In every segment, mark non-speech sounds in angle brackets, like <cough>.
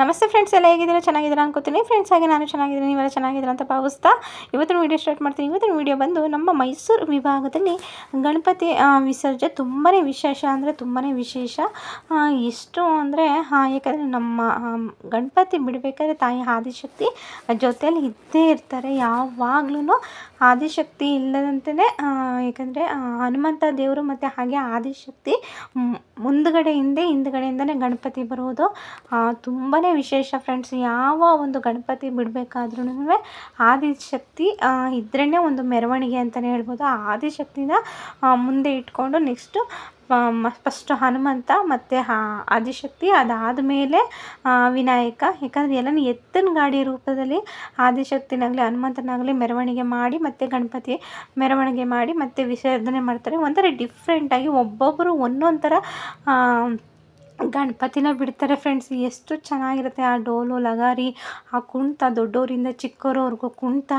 ನಮಸ್ತೆ ಫ್ರೆಂಡ್ಸ್ ಎಲ್ಲ ಹೇಗಿದ್ದೀರ? ಚೆನ್ನಾಗಿದ್ದೀರಾ ಅನ್ಕೋತೀನಿ. ಫ್ರೆಂಡ್ಸ್ ಹಾಗೆ ನಾನು ಚೆನ್ನಾಗಿದ್ದೀನಿ, ನೀವೆಲ್ಲ ಚೆನ್ನಾಗಿದ್ದೀರಾ ಅಂತ ಭಾವಿಸ್ತಾ ಇವತ್ತಿನ ವೀಡಿಯೋ ಸ್ಟಾರ್ಟ್ ಮಾಡ್ತೀನಿ. ಇವತ್ತಿನ ವೀಡಿಯೋ ಬಂದು ನಮ್ಮ ಮೈಸೂರು ವಿಭಾಗದಲ್ಲಿ ಗಣಪತಿ ವಿಸರ್ಜನೆ ತುಂಬಾ ವಿಶೇಷ ಅಂದರೆ ತುಂಬಾ ವಿಶೇಷ. ಎಷ್ಟು ಅಂದರೆ ಯಾಕಂದರೆ ನಮ್ಮ ಗಣಪತಿ ಬಿಡಬೇಕಾದ್ರೆ ತಾಯಿ ಆದಿಶಕ್ತಿ ಜೊತೆಯಲ್ಲಿ ಇದ್ದೇ ಇರ್ತಾರೆ. ಯಾವಾಗ್ಲೂ ಆದಿಶಕ್ತಿ ಇಲ್ಲದಂತೆಯೇ ಯಾಕಂದರೆ ಹನುಮಂತ ದೇವರು ಮತ್ತು ಹಾಗೆ ಆದಿಶಕ್ತಿ ಮ್- ಮುಂದ್ಗಡೆ ಹಿಂದೆ ಹಿಂದ್ಗಡೆಯಿಂದನೇ ಗಣಪತಿ ಬರುವುದು ತುಂಬಾ ವಿಶೇಷ ಫ್ರೆಂಡ್ಸ್ ಯಾವ ಒಂದು ಗಣಪತಿ ಬಿಡಬೇಕಾದ್ರೂ ಆದಿಶಕ್ತಿ ಇದ್ರೇ ಒಂದು ಮೆರವಣಿಗೆ ಅಂತಲೇ ಹೇಳ್ಬೋದು. ಆ ಆದಿಶಕ್ತಿನ ಮುಂದೆ ಇಟ್ಕೊಂಡು ನೆಕ್ಸ್ಟು ಫಸ್ಟು ಹನುಮಂತ ಮತ್ತು ಆದಿಶಕ್ತಿ ಅದಾದಮೇಲೆ ವಿನಾಯಕ. ಯಾಕಂದರೆ ಎಲ್ಲನೂ ಎತ್ತಿನ ಗಾಡಿ ರೂಪದಲ್ಲಿ ಆದಿಶಕ್ತಿನಾಗಲಿ ಹನುಮಂತನಾಗಲಿ ಮೆರವಣಿಗೆ ಮಾಡಿ ಮತ್ತು ಗಣಪತಿ ಮೆರವಣಿಗೆ ಮಾಡಿ ಮತ್ತು ವಿಸರ್ಜನೆ ಮಾಡ್ತಾರೆ. ಒಂಥರ ಡಿಫ್ರೆಂಟಾಗಿ ಒಬ್ಬೊಬ್ಬರು ಒಂದೊಂದು ಥರ ಗಣಪತಿನ ಬಿಡ್ತಾರೆ ಫ್ರೆಂಡ್ಸ್ ಎಷ್ಟು ಚೆನ್ನಾಗಿರುತ್ತೆ ಆ ಡೋಲು ಲಗಾರಿ, ಆ ಕುಣಿತ ದೊಡ್ಡವರಿಂದ ಚಿಕ್ಕವರವ್ರಿಗೂ ಕುಣಿತ.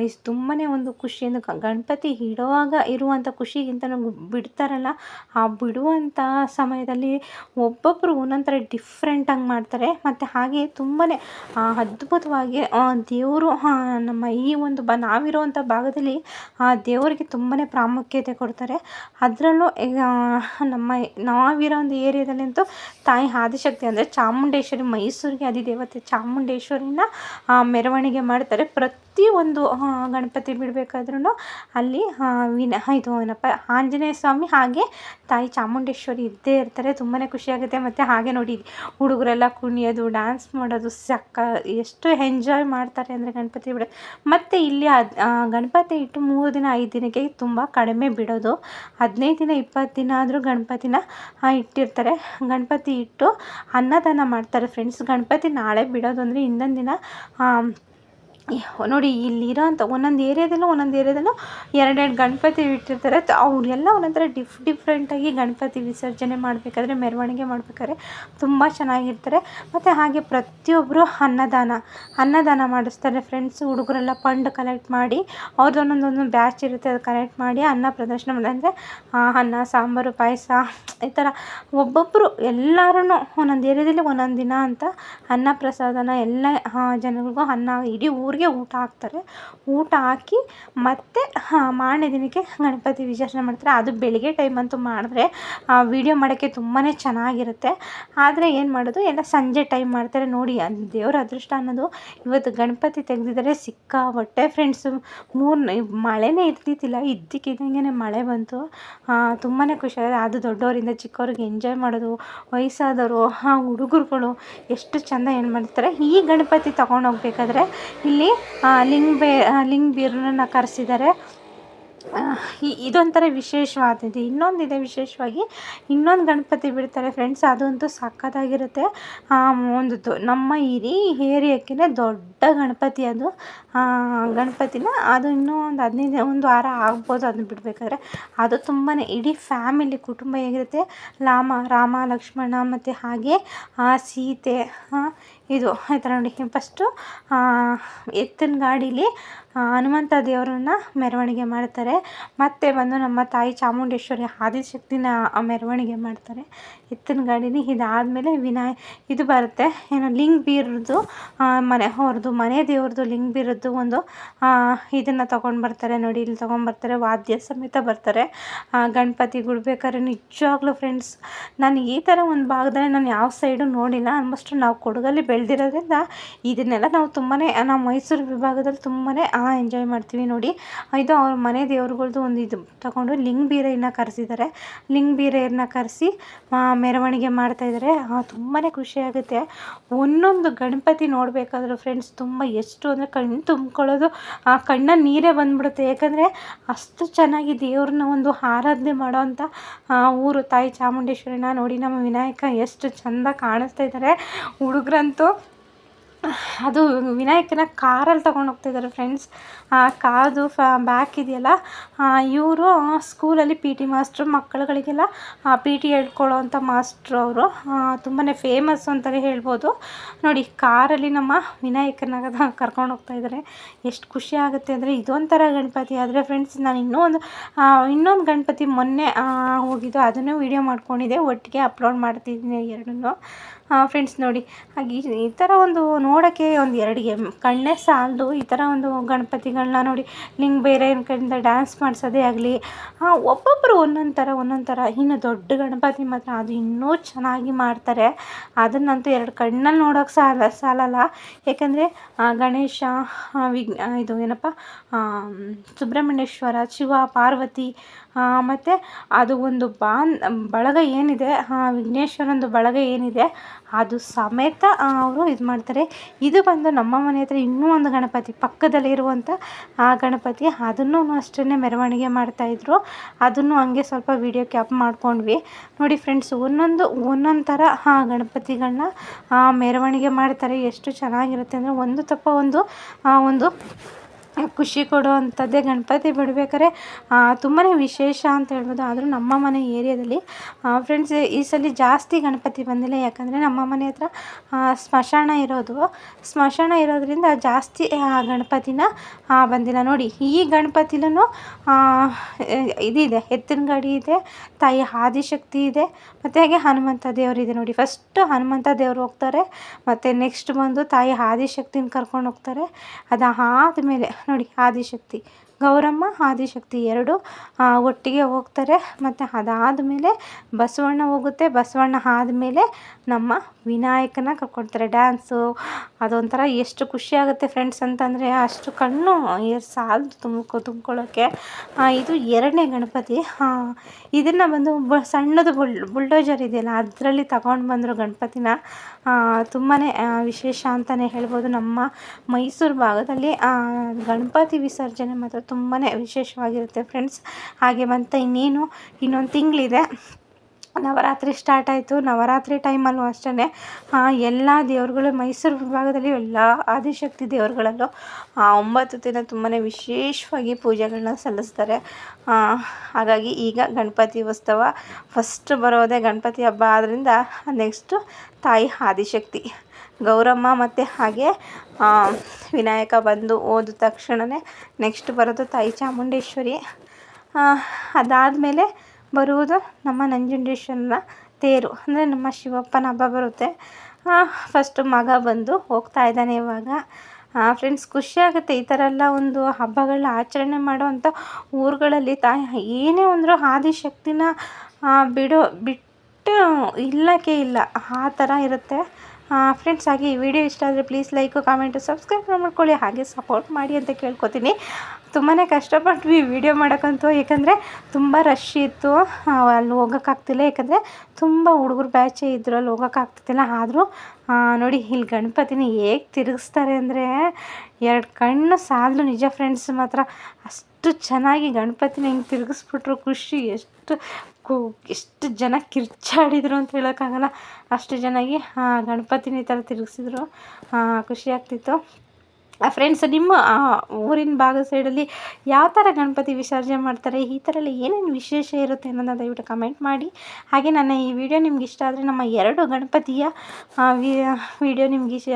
ಇಷ್ಟು ತುಂಬಾ ಒಂದು ಖುಷಿಯಿಂದ ಗಣಪತಿ ಇಡುವಾಗ ಇರುವಂಥ ಖುಷಿಗಿಂತ ಬಿಡ್ತಾರಲ್ಲ, ಆ ಬಿಡುವಂಥ ಸಮಯದಲ್ಲಿ ಒಬ್ಬೊಬ್ಬರು ಒಂದೊಂದು ಥರ ಡಿಫ್ರೆಂಟಾಗಿ ಮಾಡ್ತಾರೆ. ಮತ್ತು ಹಾಗೆ ತುಂಬಾ ಅದ್ಭುತವಾಗಿ ದೇವರು ನಮ್ಮ ಈ ಒಂದು ಬ ನಾವಿರುವಂಥ ಭಾಗದಲ್ಲಿ, ಆ, ದೇವರಿಗೆ ತುಂಬಾ ಪ್ರಾಮುಖ್ಯತೆ ಕೊಡ್ತಾರೆ. ಅದರಲ್ಲೂ ನಮ್ಮ ನಾವಿರೋ ಒಂದು ಏರಿಯಾದಲ್ಲಂತೂ ತಾಯಿ ಆದಿಶಕ್ತಿ ಅಂದರೆ ಚಾಮುಂಡೇಶ್ವರಿ ಮೈಸೂರಿಗೆ ಅಧಿದೇವತೆ ಚಾಮುಂಡೇಶ್ವರಿನ ಮೆರವಣಿಗೆ ಮಾಡ್ತಾರೆ. ಪ್ರತಿ ಒಂದು ಗಣಪತಿ ಬಿಡಬೇಕಾದ್ರೂ ಅಲ್ಲಿ ವಿನ, ಇದು ಏನಪ್ಪ, ಆಂಜನೇಯ ಸ್ವಾಮಿ ಹಾಗೆ ತಾಯಿ ಚಾಮುಂಡೇಶ್ವರಿ ಇದ್ದೇ ಇರ್ತಾರೆ. ತುಂಬಾ ಖುಷಿಯಾಗುತ್ತೆ ಮತ್ತು ಹಾಗೆ ನೋಡಿ, ಹುಡುಗರೆಲ್ಲ ಕುಣಿಯೋದು ಡ್ಯಾನ್ಸ್ ಮಾಡೋದು, ಸಕ್ಕ, ಎಷ್ಟು ಎಂಜಾಯ್ ಮಾಡ್ತಾರೆ ಅಂದರೆ ಗಣಪತಿ ಬಿಡೋದು. ಮತ್ತು ಇಲ್ಲಿ ಗಣಪತಿ ಇಟ್ಟು ಮೂರು ದಿನ, ಐದು ದಿನಕ್ಕೆ ತುಂಬ ಕಡಿಮೆ ಬಿಡೋದು. ಹದಿನೈದು ದಿನ, ಇಪ್ಪತ್ತು ದಿನ ಆದರೂ ಗಣಪತಿನ ಇಟ್ಟಿರ್ತಾರೆ. ಗಣಪತಿ ಇಟ್ಟು ಅನ್ನದಾನ ಮಾಡ್ತಾರೆ ಫ್ರೆಂಡ್ಸ್ ಗಣಪತಿ ನಾಳೆ ಬಿಡೋದು ಅಂದರೆ ಇನ್ನೊಂದು ದಿನ ನೋಡಿ ಇಲ್ಲಿರೋಂಥ ಒಂದೊಂದು ಏರಿಯಾದಲ್ಲೂ ಒಂದೊಂದು ಏರಿಯಾದಲ್ಲೂ ಎರಡೆರಡು ಗಣಪತಿ ಇಟ್ಟಿರ್ತಾರೆ. ತ- ಅವರೆಲ್ಲ ಒಂದೊಂಥರ ಡಿಫ್, ಡಿಫ್ರೆಂಟಾಗಿ ಗಣಪತಿ ವಿಸರ್ಜನೆ ಮಾಡಬೇಕಾದ್ರೆ, ಮೆರವಣಿಗೆ ಮಾಡ್ಬೇಕಾದ್ರೆ ತುಂಬ ಚೆನ್ನಾಗಿರ್ತಾರೆ. ಮತ್ತು ಹಾಗೆ ಪ್ರತಿಯೊಬ್ಬರು ಅನ್ನದಾನ ಅನ್ನದಾನ ಮಾಡಿಸ್ತಾರೆ ಫ್ರೆಂಡ್ಸ್ ಹುಡುಗರೆಲ್ಲ ಫಂಡ್ ಕಲೆಕ್ಟ್ ಮಾಡಿ ಅವ್ರದ್ದು ಒಂದೊಂದು ಒಂದೊಂದು ಬ್ಯಾಚ್ ಇರುತ್ತೆ, ಅದು ಕಲೆಕ್ಟ್ ಮಾಡಿ ಅನ್ನ ಪ್ರದರ್ಶನ ಅಂದರೆ ಅನ್ನ, ಸಾಂಬಾರು, ಪಾಯಸ, ಈ ಥರ ಒಬ್ಬೊಬ್ಬರು ಎಲ್ಲರೂ ಒಂದೊಂದು ಏರಿಯಾದಲ್ಲಿ ಒಂದೊಂದು ದಿನ ಅಂತ ಅನ್ನ ಪ್ರಸಾದನ ಎಲ್ಲ ಜನಗಳಿಗೂ ಅನ್ನ, ಇಡೀ ಊರಿಗೆ ಊಟ ಹಾಕ್ತಾರೆ. ಊಟ ಹಾಕಿ ಮತ್ತು ಮಾರನೆ ದಿನಕ್ಕೆ ಗಣಪತಿ ವಿಸರ್ಜನೆ ಮಾಡ್ತಾರೆ. ಅದು ಬೆಳಿಗ್ಗೆ ಟೈಮ್ ಅಂತೂ ಮಾಡಿದ್ರೆ ವೀಡಿಯೋ ಮಾಡೋಕ್ಕೆ ತುಂಬಾ ಚೆನ್ನಾಗಿರುತ್ತೆ. ಆದರೆ ಏನು ಮಾಡೋದು, ಎಲ್ಲ ಸಂಜೆ ಟೈಮ್ ಮಾಡ್ತಾರೆ. ನೋಡಿ, ಅದು ದೇವ್ರ ಅದೃಷ್ಟ ಅನ್ನೋದು ಇವತ್ತು ಗಣಪತಿ ತೆಗೆದಿದ್ದಾರೆ. ಸಿಕ್ಕಾಪಟ್ಟೆ ಫ್ರೆಂಡ್ಸು ಮೂರು, ಮಳೆನೇ ಇರ್ತಿದ್ದಿಲ್ಲ. ಇದ್ದಕ್ಕಿದ್ದಂಗೆ ಮಳೆ ಬಂತು. ತುಂಬಾ ಖುಷಿ ಆಗಿದೆ. ಅದು ದೊಡ್ಡವರಿಂದ ಚಿಕ್ಕವ್ರಿಗೆ ಎಂಜಾಯ್ ಮಾಡೋದು, ವಯಸ್ಸಾದವರು ಹುಡುಗರುಗಳು ಎಷ್ಟು ಚೆಂದ ಏನು ಮಾಡ್ತಾರೆ. ಈ ಗಣಪತಿ ತಗೊಂಡು ಹೋಗ್ಬೇಕಾದ್ರೆ ಇಲ್ಲಿ ಲಿಂಗ ಬೇ ಲಿಂಗ ಬೀರನ್ನ ಕರೆಸಿದ್ದಾರೆ ಇದೊಂಥರ ವಿಶೇಷವಾದದ್ದು. ಇನ್ನೊಂದಿದೆ ವಿಶೇಷವಾಗಿ ಇನ್ನೊಂದು ಗಣಪತಿ ಬಿಡ್ತಾರೆ ಫ್ರೆಂಡ್ಸ್ ಅದಂತೂ ಸಖತ್ತಾಗಿರುತ್ತೆ. ಆ, ಒಂದು ನಮ್ಮ ಇಡೀ ಏರಿಯಾಕ್ಕೇ ದೊಡ್ಡ ಗಣಪತಿ ಅದು. ಗಣಪತಿನ ಅದು ಇನ್ನೂ ಒಂದು ಹದಿನೈದು ಒಂದು ವಾರ ಆಗ್ಬೋದು ಅದನ್ನ ಬಿಡಬೇಕಾದ್ರೆ. ಅದು ತುಂಬಾ ಇಡೀ ಫ್ಯಾಮಿಲಿ ಕುಟುಂಬ ಹೇಗಿರುತ್ತೆ ರಾಮ ರಾಮ ಲಕ್ಷ್ಮಣ ಮತ್ತು ಹಾಗೆ ಸೀತೆ ಇದು ಥರ ನೋಡಿ. ಫಸ್ಟು ಎತ್ತಿನ ಗಾಡೀಲಿ ಹನುಮಂತ ದೇವರನ್ನ ಮೆರವಣಿಗೆ ಮಾಡ್ತಾರೆ. ಮತ್ತೆ ಬಂದು ನಮ್ಮ ತಾಯಿ ಚಾಮುಂಡೇಶ್ವರಿ ಆದಿಶಕ್ತಿನ ಮೆರವಣಿಗೆ ಮಾಡ್ತಾರೆ. ಎತ್ತಿನ ಗಾಡೀಲಿ ಇದಾದಮೇಲೆ ವಿನಾಯ, ಇದು ಬರುತ್ತೆ. ಏನು ಲಿಂಗ ಬೀರದು ಮನೆ ಅವ್ರದ್ದು, ಮನೆ ದೇವ್ರದ್ದು ಲಿಂಗ ಬೀರದ್ದು ಒಂದು ಇದನ್ನು ತೊಗೊಂಡು ಬರ್ತಾರೆ ನೋಡಿ. ಇಲ್ಲಿ ತೊಗೊಂಡ್ಬರ್ತಾರೆ ವಾದ್ಯ ಸಮೇತ ಬರ್ತಾರೆ. ಗಣಪತಿ ಗುಡ್ಬೇಕಾದ್ರೆ ನಿಜವಾಗ್ಲೂ ಫ್ರೆಂಡ್ಸ್ ನಾನು ಈ ಥರ ಒಂದು ಭಾಗದಲ್ಲಿ ನಾನು ಯಾವ ಸೈಡು ನೋಡಿಲ್ಲ. ಆಲ್ಮೋಸ್ಟ್ ನಾವು ಕೊಡಗಲ್ಲಿ ಬೆಳೆದಿರೋದ್ರಿಂದ ಇದನ್ನೆಲ್ಲ ನಾವು ತುಂಬಾ ನಾವು ಮೈಸೂರು ವಿಭಾಗದಲ್ಲಿ ತುಂಬಾ ಎಂಜಾಯ್ ಮಾಡ್ತೀವಿ ನೋಡಿ. ಇದು ಅವ್ರ ಮನೆ ದೇವ್ರುಗಳ್ದು ಒಂದು ಇದು ತಗೊಂಡು ಲಿಂಗ ಬೀರೆಯನ್ನು ಕರೆಸಿದ್ದಾರೆ. ಲಿಂಗ ಬೀರೆಯನ್ನು ಕರೆಸಿ ಮೆರವಣಿಗೆ ಮಾಡ್ತಾಯಿದ್ದಾರೆ ತುಂಬಾ ಖುಷಿಯಾಗುತ್ತೆ ಒಂದೊಂದು ಗಣಪತಿ ನೋಡಬೇಕಾದ್ರೂ ಫ್ರೆಂಡ್ಸ್ ತುಂಬ ಎಷ್ಟು ಅಂದರೆ ಕಣ್ಣು ತುಂಬ್ಕೊಳ್ಳೋದು, ಆ, ಕಣ್ಣ ನೀರೇ ಬಂದ್ಬಿಡುತ್ತೆ. ಯಾಕಂದರೆ ಅಷ್ಟು ಚೆನ್ನಾಗಿ ದೇವ್ರನ್ನ ಒಂದು ಆರಾಧನೆ ಮಾಡೋವಂಥ ಊರು ತಾಯಿ ಚಾಮುಂಡೇಶ್ವರಿನ ನೋಡಿ ನಮ್ಮ ವಿನಾಯಕ ಎಷ್ಟು ಚೆಂದ ಕಾಣಿಸ್ತಾ ಇದ್ದಾರೆ. ಹುಡುಗ್ರಂತೂ ಅದು ವಿನಾಯಕನ ಕಾರಲ್ಲಿ ತಗೊಂಡು ಹೋಗ್ತಿದ್ದಾರೆ ಫ್ರೆಂಡ್ಸ್ ಆ ಕಾರ್ದು ಫ ಬ್ಯಾಕ್ ಇದೆಯಲ್ಲ ಇವರು ಸ್ಕೂಲಲ್ಲಿ ಪಿ ಟಿ ಮಾಸ್ಟ್ರು ಮಕ್ಕಳುಗಳಿಗೆಲ್ಲ ಪಿ ಟಿ ಹೇಳ್ಕೊಡೋವಂಥ ಮಾಸ್ಟ್ರು ಅವರು. ತುಂಬಾ ಫೇಮಸ್ ಅಂತಲೇ ಹೇಳ್ಬೋದು. ನೋಡಿ, ಕಾರಲ್ಲಿ ನಮ್ಮ ವಿನಾಯಕನ <laughs> ಕರ್ಕೊಂಡು ಹೋಗ್ತಾ ಇದ್ದಾರೆ. ಎಷ್ಟು ಖುಷಿ ಆಗುತ್ತೆ ಅಂದರೆ ಇದೊಂಥರ ಗಣಪತಿ. ಆದರೆ ಫ್ರೆಂಡ್ಸ್ ನಾನು ಇನ್ನೊಂದು ಇನ್ನೊಂದು ಗಣಪತಿ ಮೊನ್ನೆ ಹೋಗಿದ್ದು, ಅದನ್ನು ವೀಡಿಯೋ ಮಾಡ್ಕೊಂಡಿದ್ದೆ. ಒಟ್ಟಿಗೆ ಅಪ್ಲೋಡ್ ಮಾಡ್ತಿದ್ದೀನಿ ಎರಡನ್ನೂ. ಫ್ರೆಂಡ್ಸ್ ನೋಡಿ. ಹಾಗೆ ಈ- ಥರ ಒಂದು ನೋಡೋಕ್ಕೆ ಒಂದು ಎರಡು ಎಂ, ಕಣ್ಣೇ ಸಾಲದು. ಈ ಥರ ಒಂದು ಗಣಪತಿಗಳನ್ನ ನೋಡಿ. ನಿಂಗೆ ಬೇರೆ ಕಡೆಯಿಂದ ಡ್ಯಾನ್ಸ್ ಮಾಡಿಸೋದೇ ಆಗಲಿ. ಒಬ್ಬೊಬ್ಬರು ಒಂದೊಂದು ಥರ ಒಂದೊಂದು ಥರ ಇನ್ನು ದೊಡ್ಡ ಗಣಪತಿ ಮಾತ್ರ ಅದು ಇನ್ನೂ ಚೆನ್ನಾಗಿ ಮಾಡ್ತಾರೆ. ಅದನ್ನಂತೂ ಎರಡು ಕಣ್ಣಲ್ಲಿ ನೋಡೋಕೆ ಸಾಲ, ಸಾಲಲ್ಲ. ಏಕೆಂದರೆ ಗಣೇಶ ವಿಘ್ನ, ಇದು ಏನಪ್ಪ? ಸುಬ್ರಹ್ಮಣ್ಯೇಶ್ವರ, ಶಿವ, ಪಾರ್ವತಿ ಮತ್ತು ಅದು ಒಂದು ಬಾನ್, ಬಳಗ ಏನಿದೆ? ವಿಘ್ನೇಶ್ವರ ವಿಘ್ನೇಶ್ವರಂದು ಬಳಗ ಏನಿದೆ? ಅದು ಸಮೇತ ಅವರು ಇದು ಮಾಡ್ತಾರೆ. ಇದು ಬಂದು ನಮ್ಮ ಮನೆ ಹತ್ರ ಇನ್ನೂ ಒಂದು ಗಣಪತಿ ಪಕ್ಕದಲ್ಲಿರುವಂಥ ಆ ಗಣಪತಿ. ಅದನ್ನೂ ಅಷ್ಟೇ ಮೆರವಣಿಗೆ ಮಾಡ್ತಾಯಿದ್ರು ಅದನ್ನು ಹಂಗೆ ಸ್ವಲ್ಪ ವೀಡಿಯೋ ಕ್ಯಾಪ್ ಮಾಡ್ಕೊಂಡ್ವಿ. ನೋಡಿ ಫ್ರೆಂಡ್ಸ್ ಒಂದೊಂದು ಒಂದೊಂದು ಥರ ಆ ಗಣಪತಿಗಳನ್ನ ಮೆರವಣಿಗೆ ಮಾಡ್ತಾರೆ. ಎಷ್ಟು ಚೆನ್ನಾಗಿರುತ್ತೆ ಅಂದರೆ ಒಂದು ತಪ್ಪ ಒಂದು, ಆ, ಒಂದು ಖುಷಿ ಕೊಡುವಂಥದ್ದೇ ಗಣಪತಿ ಬಿಡ್ಬೇಕಾದ್ರೆ ತುಂಬಾ ವಿಶೇಷ ಅಂತ ಹೇಳ್ಬೋದು. ಆದರೂ ನಮ್ಮ ಮನೆ ಏರಿಯಾದಲ್ಲಿ ಫ್ರೆಂಡ್ಸ್ ಈ ಸಲ ಜಾಸ್ತಿ ಗಣಪತಿ ಬಂದಿಲ್ಲ. ಯಾಕಂದರೆ ನಮ್ಮ ಮನೆ ಹತ್ರ ಸ್ಮಶಾನ ಇರೋದು. ಸ್ಮಶಾನ ಇರೋದರಿಂದ ಜಾಸ್ತಿ ಗಣಪತಿನ ಬಂದಿಲ್ಲ. ನೋಡಿ, ಈ ಗಣಪತಿಲೂ ಇದಿದೆ. ಎತ್ತಿನ ಗಾಡಿ ಇದೆ, ತಾಯಿ ಆದಿಶಕ್ತಿ ಇದೆ, ಮತ್ತು ಹಾಗೆ ಹನುಮಂತ ದೇವರಿದೆ ನೋಡಿ ಫಸ್ಟು ಹನುಮಂತ ದೇವರು ಹೋಗ್ತಾರೆ, ಮತ್ತು ನೆಕ್ಸ್ಟ್ ಬಂದು ತಾಯಿ ಆದಿಶಕ್ತಿನ ಕರ್ಕೊಂಡು ಹೋಗ್ತಾರೆ. ಅದಾದಮೇಲೆ ನೋಡಿ ಆದಿಶಕ್ತಿ. ಗೌರಮ್ಮ ಆದಿಶಕ್ತಿ ಎರಡು ಒಟ್ಟಿಗೆ ಹೋಗ್ತಾರೆ. ಮತ್ತು ಅದಾದಮೇಲೆ ಬಸವಣ್ಣ ಹೋಗುತ್ತೆ. ಬಸವಣ್ಣ ಆದಮೇಲೆ ನಮ್ಮ ವಿನಾಯಕನ ಕರ್ಕೊಡ್ತಾರೆ ಡ್ಯಾನ್ಸು ಅದೊಂಥರ ಎಷ್ಟು ಖುಷಿ ಆಗುತ್ತೆ ಫ್ರೆಂಡ್ಸ್ ಅಂತಂದರೆ, ಅಷ್ಟು ಕಣ್ಣು ಎರಡು ಸಾಲದು ತುಂಬ್ಕೊ ತುಂಬ್ಕೊಳ್ಳೋಕ್ಕೆ ಇದು ಎರಡನೇ ಗಣಪತಿ. ಇದನ್ನು ಬಂದು ಬ, ಸಣ್ಣದು ಬುಲ್, ಬುಲ್ಡೋಜರ್ ಇದೆಯಲ್ಲ, ಅದರಲ್ಲಿ ತಗೊಂಡು ಬಂದರು ಗಣಪತಿನ. ತುಂಬಾ ವಿಶೇಷ ಅಂತಲೇ ಹೇಳ್ಬೋದು ನಮ್ಮ ಮೈಸೂರು ಭಾಗದಲ್ಲಿ. ಗಣಪತಿ ವಿಸರ್ಜನೆ ಮಾತ್ರ ತುಂಬಾ ವಿಶೇಷವಾಗಿರುತ್ತೆ ಫ್ರೆಂಡ್ಸ್ ಹಾಗೆ ಮತ್ತು ಇನ್ನೇನು, ಇನ್ನೊಂದು ತಿಂಗಳಿದೆ. ನವರಾತ್ರಿ ಸ್ಟಾರ್ಟ್ ಆಯಿತು. ನವರಾತ್ರಿ ಟೈಮಲ್ಲೂ ಅಷ್ಟೇ ಎಲ್ಲ ದೇವ್ರುಗಳು ಮೈಸೂರು ವಿಭಾಗದಲ್ಲಿ ಎಲ್ಲ ಆದಿಶಕ್ತಿ ದೇವರುಗಳಲ್ಲೂ ಒಂಬತ್ತು ದಿನ ತುಂಬಾ ವಿಶೇಷವಾಗಿ ಪೂಜೆಗಳನ್ನ ಸಲ್ಲಿಸ್ತಾರೆ. ಹಾಗಾಗಿ ಈಗ ಗಣಪತಿ ಉತ್ಸವ ಫಸ್ಟ್ ಬರೋದೇ ಗಣಪತಿ ಹಬ್ಬ. ಆದ್ದರಿಂದ ನೆಕ್ಸ್ಟು ತಾಯಿ ಆದಿಶಕ್ತಿ. ಗೌರಮ್ಮ ಮತ್ತು ಹಾಗೆ ವಿನಾಯಕ ಬಂದು ಹೋದ ತಕ್ಷಣವೇ ನೆಕ್ಸ್ಟ್ ಬರೋದು ತಾಯಿ ಚಾಮುಂಡೇಶ್ವರಿ. ಅದಾದಮೇಲೆ ಬರುವುದು ನಮ್ಮ ನಂಜುಂಡೇಶ್ವರನ ತೇರು, ಅಂದರೆ ನಮ್ಮ ಶಿವಪ್ಪನ ಹಬ್ಬ ಬರುತ್ತೆ. ಫಸ್ಟು ಮಗ ಬಂದು ಹೋಗ್ತಾ ಇದ್ದಾನೆ ಇವಾಗ. ಫ್ರೆಂಡ್ಸ್ ಖುಷಿಯಾಗುತ್ತೆ ಈ ಥರ ಎಲ್ಲ ಒಂದು ಹಬ್ಬಗಳನ್ನ ಆಚರಣೆ ಮಾಡುವಂಥ ಊರುಗಳಲ್ಲಿ ತಾಯಿ ಏನೇ ಅಂದರೂ ಆದಿಶಕ್ತಿನ ಬಿಡೋ, ಬಿಟ್ಟು ಇಲ್ಲಕ್ಕೆ ಇಲ್ಲ, ಆ ಥರ ಇರುತ್ತೆ. ಫ್ರೆಂಡ್ಸ್ ಹಾಗೆ ಈ ವಿಡಿಯೋ ಇಷ್ಟ ಆದರೆ ಪ್ಲೀಸ್ ಲೈಕು ಕಾಮೆಂಟು ಸಬ್ಸ್ಕ್ರೈಬ್ ಮಾಡ್ಕೊಳ್ಳಿ. ಹಾಗೆ ಸಪೋರ್ಟ್ ಮಾಡಿ ಅಂತ ಕೇಳ್ಕೊತೀನಿ. ತುಂಬಾ ಕಷ್ಟಪಟ್ವಿ ವಿಡಿಯೋ ಮಾಡೋಕ್ಕಂತೂ. ಏಕೆಂದರೆ ತುಂಬ ರಶ್ ಇತ್ತು. ಅಲ್ಲಿ ಹೋಗೋಕ್ಕಾಗ್ತಿಲ್ಲ ಯಾಕಂದರೆ ತುಂಬ ಹುಡುಗರು ಬ್ಯಾಚೇ ಇದ್ದರು ಅಲ್ಲಿ ಹೋಗೋಕ್ಕಾಗ್ತಿಲ್ಲ ಆದರೂ ನೋಡಿ ಇಲ್ಲಿ ಗಣಪತಿನ ಹೇಗೆ ತಿರುಗಿಸ್ತಾರೆ ಅಂದರೆ ಎರಡು ಕಣ್ಣು ಸಾಲದು ನಿಜ ಫ್ರೆಂಡ್ಸ್ ಮಾತ್ರ. ಅಷ್ಟು ಚೆನ್ನಾಗಿ ಗಣಪತಿನ ಹಿಂಗೆ ತಿರುಗಿಸ್ಬಿಟ್ರು. ಖುಷಿ. ಎಷ್ಟು ಕು ಎಷ್ಟು ಜನ ಕಿರ್ಚಾಡಿದ್ರು ಅಂತ ಹೇಳೋಕ್ಕಾಗಲ್ಲ. ಅಷ್ಟು ಚೆನ್ನಾಗಿ ಗಣಪತಿನ ಈ ಥರ ತಿರುಗಿಸಿದ್ರು. ಖುಷಿ ಆಗ್ತಿತ್ತು. ಫ್ರೆಂಡ್ಸ್ ನಿಮ್ಮ ಊರಿನ ಭಾಗದ ಸೈಡಲ್ಲಿ ಯಾವ ಥರ ಗಣಪತಿ ವಿಸರ್ಜನೆ ಮಾಡ್ತಾರೆ, ಈ ಥರ ಎಲ್ಲ ಏನೇನು ವಿಶೇಷ ಇರುತ್ತೆ ಅನ್ನೋದನ್ನ ದಯವಿಟ್ಟು ಕಮೆಂಟ್ ಮಾಡಿ. ಹಾಗೆ ನನ್ನ ಈ ವಿಡಿಯೋ ನಿಮ್ಗೆ ಇಷ್ಟ ಆದರೆ ನಮ್ಮ ಎರಡು ಗಣಪತಿಯ ವಿಡಿಯೋ ನಿಮ್ಗೆ ಇಷ್ಟ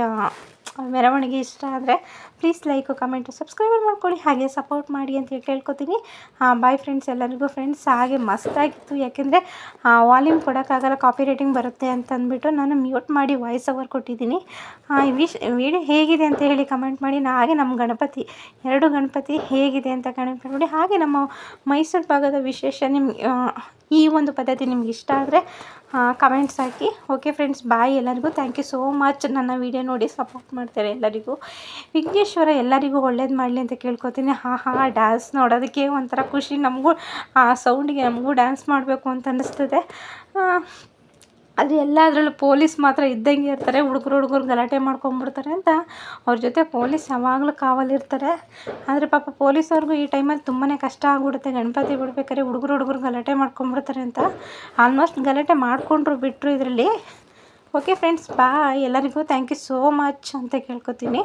ಮೆರವಣಿಗೆ ಇಷ್ಟ ಆದರೆ ಪ್ಲೀಸ್ ಲೈಕು ಕಮೆಂಟು ಸಬ್ಸ್ಕ್ರೈಬರ್ ಮಾಡ್ಕೊಳ್ಳಿ. ಹಾಗೆ ಸಪೋರ್ಟ್ ಮಾಡಿ ಅಂತ ಹೇಳಿ ಕೇಳ್ಕೊತೀನಿ. ಬಾಯ್ ಫ್ರೆಂಡ್ಸ್ ಎಲ್ಲರಿಗೂ ಫ್ರೆಂಡ್ಸ್ ಹಾಗೆ ಮಸ್ತಾಗಿತ್ತು ಯಾಕೆಂದರೆ ವಾಲ್ಯೂಮ್ ಕೊಡೋಕ್ಕಾಗಲ್ಲ ಕಾಪಿ ರೇಟಿಂಗ್ ಬರುತ್ತೆ ಅಂತ ಅಂದ್ಬಿಟ್ಟು ನಾನು ಮ್ಯೂಟ್ ಮಾಡಿ ವಾಯ್ಸ್ ಓವರ್ ಕೊಟ್ಟಿದ್ದೀನಿ. ವಿಶ್ ವಿಡಿಯೋ ಹೇಗಿದೆ ಅಂತ ಹೇಳಿ ಕಮೆಂಟ್ ಮಾಡಿ. ನಾ, ಹಾಗೆ ನಮ್ಮ ಗಣಪತಿ, ಎರಡು ಗಣಪತಿ ಹೇಗಿದೆ ಅಂತ ಕಮೆಂಟ್ ಮಾಡಿ. ಹಾಗೆ ನಮ್ಮ ಮೈಸೂರು ಭಾಗದ ವಿಶೇಷ ನಿಮ್ಗೆ ಈ ಒಂದು ಪದ್ಧತಿ ನಿಮ್ಗೆ ಇಷ್ಟ ಆದರೆ ಕಮೆಂಟ್ಸ್ ಹಾಕಿ. ಓಕೆ ಫ್ರೆಂಡ್ಸ್ ಬಾಯ್ ಎಲ್ಲರಿಗೂ. ಥ್ಯಾಂಕ್ ಯು ಸೋ ಮಚ್ ನನ್ನ ವಿಡಿಯೋ ನೋಡಿ ಸಪೋರ್ಟ್ ಮಾಡ್ತಾರೆ ಎಲ್ಲರಿಗೂ? ವಿಘ್ನೇಶ್ವರ, ಎಲ್ಲರಿಗೂ ಒಳ್ಳೇದು ಮಾಡಲಿ ಅಂತ ಕೇಳ್ಕೊತೀನಿ. ಹಾ ಹಾ ಡ್ಯಾನ್ಸ್ ನೋಡೋದಕ್ಕೆ ಒಂಥರ ಖುಷಿ. ನಮಗೂ, ಆ ಸೌಂಡಿಗೆ ನಮಗೂ ಡ್ಯಾನ್ಸ್ ಮಾಡಬೇಕು ಅಂತ ಅನ್ನಿಸ್ತದೆ ಆದರೆ ಎಲ್ಲದರಲ್ಲೂ ಪೊಲೀಸ್ ಮಾತ್ರ ಇದ್ದಂಗೆ ಇರ್ತಾರೆ, ಹುಡುಗರು ಹುಡುಗರು ಗಲಾಟೆ ಮಾಡ್ಕೊಂಬಿಡ್ತಾರೆ ಅಂತ ಅವ್ರ ಜೊತೆ ಪೊಲೀಸ್ ಯಾವಾಗಲೂ ಕಾವಲಿರ್ತಾರೆ. ಆದರೆ ಪಾಪ ಪೊಲೀಸವ್ರಿಗೂ ಈ ಟೈಮಲ್ಲಿ ತುಂಬಾ ಕಷ್ಟ ಆಗ್ಬಿಡುತ್ತೆ. ಗಣಪತಿ ಬಿಡ್ಬೇಕಾದ್ರೆ ಹುಡುಗರು ಹುಡುಗರು ಗಲಾಟೆ ಮಾಡ್ಕೊಂಬಿಡ್ತಾರೆ ಅಂತ. ಆಲ್ಮೋಸ್ಟ್ ಗಲಾಟೆ ಮಾಡಿಕೊಂಡ್ರು ಬಿಟ್ಟರು ಇದರಲ್ಲಿ. ಓಕೆ ಫ್ರೆಂಡ್ಸ್ ಬಾಯ್ ಎಲ್ಲರಿಗೂ ಥ್ಯಾಂಕ್ ಯು ಸೋ ಮಚ್ ಅಂತ ಕೇಳ್ಕೊತೀನಿ.